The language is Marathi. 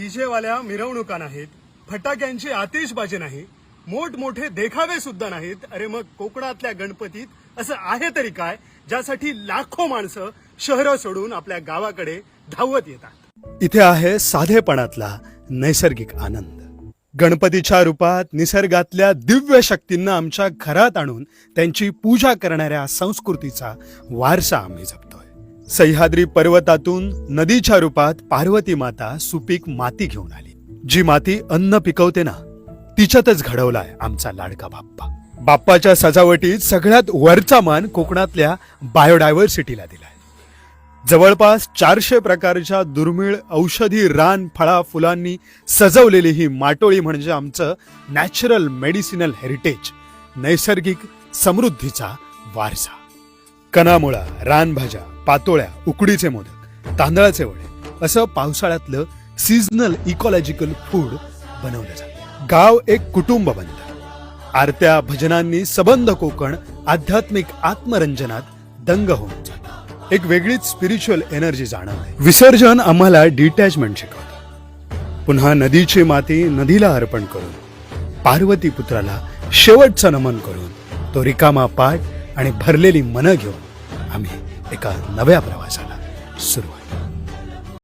डीजेवाल्या मिरवणुका नाहीत फटाक्यांची आतिषबाजी नाही मोठमोठे देखावे सुद्धा नाहीत. अरे मग कोकणातल्या गणपतीत असं आहे तरी काय ज्यासाठी लाखो माणसं शहरं सोडून आपल्या गावाकडे धावत येतात? इथे आहे साधेपणातला नैसर्गिक आनंद. गणपतीच्या रूपात निसर्गातल्या दिव्य शक्तींना आमच्या घरात आणून त्यांची पूजा करणाऱ्या संस्कृतीचा वारसा आम्ही जपतो. सह्याद्री पर्वतातून नदीच्या रूपात पार्वती माता सुपीक माती घेऊन आली. जी माती अन्न पिकवते ना तिच्यातच घडवलाय आमचा लाडका बाप्पा. बाप्पाच्या सजावटीत सगळ्यात वरचा मान कोकणातल्या बायोडायव्हर्सिटीला दिलाय. जवळपास चारशे प्रकारच्या दुर्मिळ औषधी रान फळा फुलांनी सजवलेली ही माटोळी म्हणजे आमचं नॅचरल मेडिसिनल हेरिटेज नैसर्गिक समृद्धीचा वारसा. कनामुळा रानभाज्या पातोळ्या उकडीचे मोदक तांदळाचे वडे असं पावसाळ्यातलं सीझनल इकॉलॉजिकल फूड बनवलं जातं. गाव एक कुटुंब बनतं. आरत्या भजनांनी सबंध कोकण आध्यात्मिक आत्मरंजनात दंग होऊन जातं. एक वेगळीच स्पिरिच्युअल एनर्जी जाणवते. विसर्जन आम्हाला डिटॅचमेंट शिकवतं. पुन्हा नदीची माती नदीला अर्पण करून पार्वती पुत्राला शेवटचं नमन करून तो रिकामा पाठ आणि भरलेली मनं घेऊन आम्ही एका नव्या प्रवासाला सुरुवात.